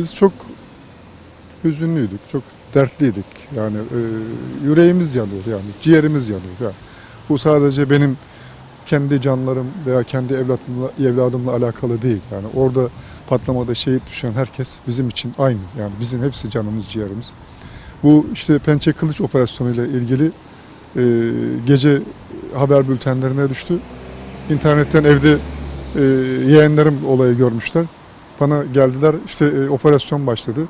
Biz çok hüzünlüydük, çok dertliydik. Yani e, yüreğimiz yanıyor yani, ciğerimiz yanıyor. Yani. Bu sadece benim kendi canlarım veya kendi evlatımla, evladımla alakalı değil. Yani orada patlamada şehit düşen herkes bizim için aynı. Yani bizim hepsi canımız, ciğerimiz. Bu işte Pençe Kılıç operasyonu ile ilgili e, gece haber bültenlerine düştü. İnternetten evde e, yeğenlerim olayı görmüşler. Bana geldiler işte e, operasyon başladı.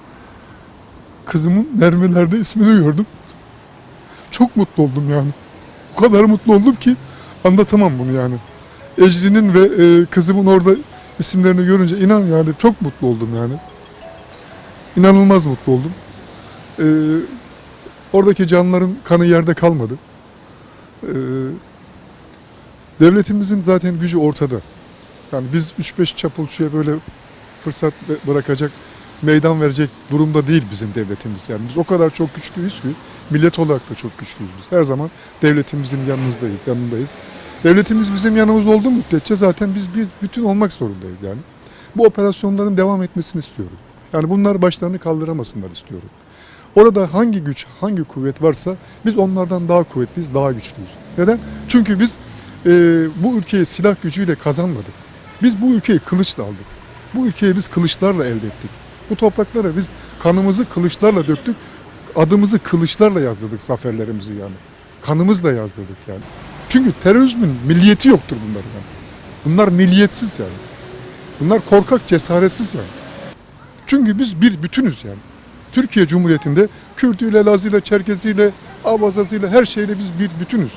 Kızımın mermilerde ismini gördüm. Çok mutlu oldum yani. O kadar mutlu oldum ki anlatamam bunu yani. Ecrin'in ve e, kızımın orada isimlerini görünce inan yani çok mutlu oldum yani. İnanılmaz mutlu oldum. E, oradaki canların kanı yerde kalmadı. E, devletimizin zaten gücü ortada. Yani biz 3-5 çapulcuya böyle fırsat bırakacak, meydan verecek durumda değil bizim devletimiz. Yani biz o kadar çok güçlüyüz ki millet olarak da çok güçlüyüz biz. Her zaman devletimizin yanınızdayız, yanındayız. Devletimiz bizim yanımızda olduğu müddetçe zaten biz bir bütün olmak zorundayız yani. Bu operasyonların devam etmesini istiyorum. Yani bunlar başlarını kaldıramasınlar istiyorum. Orada hangi güç, hangi kuvvet varsa biz onlardan daha kuvvetliyiz, daha güçlüyüz. Neden? Çünkü biz e, bu ülkeyi silah gücüyle kazanmadık. Biz bu ülkeyi kılıçla aldık. Bu ülkeyi biz kılıçlarla elde ettik. Bu topraklara biz kanımızı kılıçlarla döktük. Adımızı kılıçlarla yazdırdık zaferlerimizi yani. Kanımızla yazdırdık yani. Çünkü terörizmin milliyeti yoktur bunların yani. Bunlar milliyetsiz yani. Bunlar korkak, cesaretsiz yani. Çünkü biz bir bütünüz yani. Türkiye Cumhuriyeti'nde Kürdüyle, Lazıyla, Çerkeziyle, Abazazıyla her şeyle biz bir bütünüz.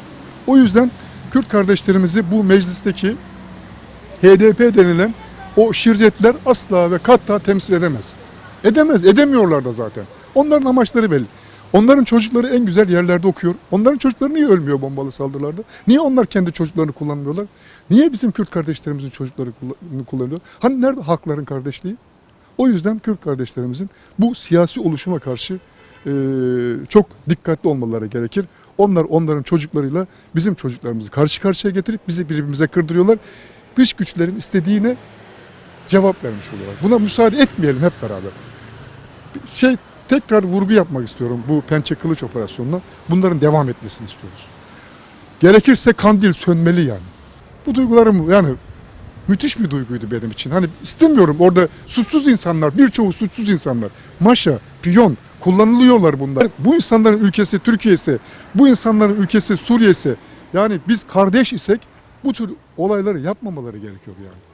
O yüzden Kürt kardeşlerimizi bu meclisteki HDP denilen o şircetler asla ve katta temsil edemez. Edemez, edemiyorlar da zaten. Onların amaçları belli. Onların çocukları en güzel yerlerde okuyor. Onların çocukları niye ölmüyor bombalı saldırılarda? Niye onlar kendi çocuklarını kullanmıyorlar? Niye bizim Kürt kardeşlerimizin çocukları kullan- kullanıyor? Hani nerede hakların kardeşliği? O yüzden Kürt kardeşlerimizin bu siyasi oluşuma karşı e, çok dikkatli olmaları gerekir. Onlar onların çocuklarıyla bizim çocuklarımızı karşı karşıya getirip bizi birbirimize kırdırıyorlar. Dış güçlerin istediğine cevap vermiş oluyorlar. Buna müsaade etmeyelim hep beraber. Şey tekrar vurgu yapmak istiyorum bu pençe kılıç operasyonuna. Bunların devam etmesini istiyoruz. Gerekirse kandil sönmeli yani. Bu duygularım yani müthiş bir duyguydu benim için. Hani istemiyorum orada suçsuz insanlar, birçoğu suçsuz insanlar. Maşa, piyon kullanılıyorlar bunlar. Bu insanların ülkesi Türkiye'si, bu insanların ülkesi Suriye'si. Yani biz kardeş isek bu tür olayları yapmamaları gerekiyor yani.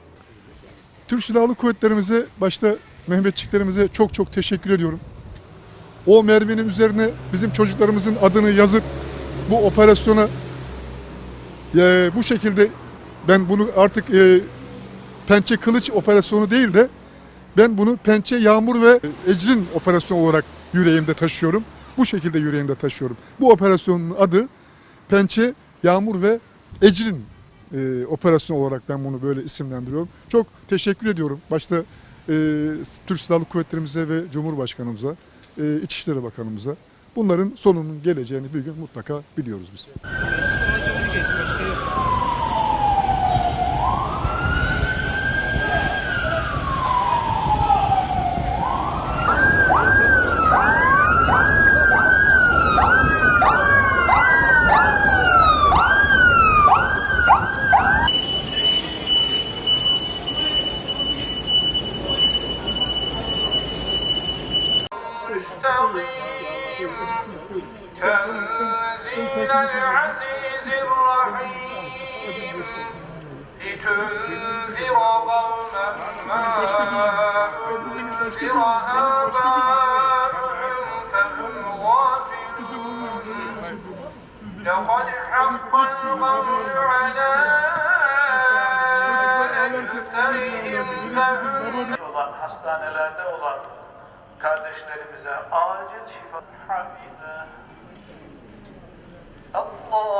Türk Silahlı Kuvvetlerimize, başta Mehmetçiklerimize çok çok teşekkür ediyorum. O merminin üzerine bizim çocuklarımızın adını yazıp bu operasyona e, bu şekilde ben bunu artık e, pençe kılıç operasyonu değil de ben bunu pençe yağmur ve ecrin operasyonu olarak yüreğimde taşıyorum. Bu şekilde yüreğimde taşıyorum. Bu operasyonun adı pençe yağmur ve ecrin e, operasyon olarak ben bunu böyle isimlendiriyorum. Çok teşekkür ediyorum. Başta e, Türk Silahlı Kuvvetlerimize ve Cumhurbaşkanımıza, e, İçişleri Bakanımıza. Bunların sonunun geleceğini bir gün mutlaka biliyoruz biz. مستقيم تنزيل العزيز الرحيم لتنذر قوما ما أنذر آباؤهم فهم غافلون لقد حق القول على أكثرهم فهم olan hastanelerde olan kardeşlerimize acil şifa hamide. Allahu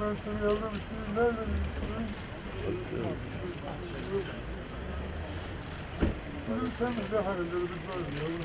Ben seni yavrum için nerede Bizim sen de hallederiz yavrum.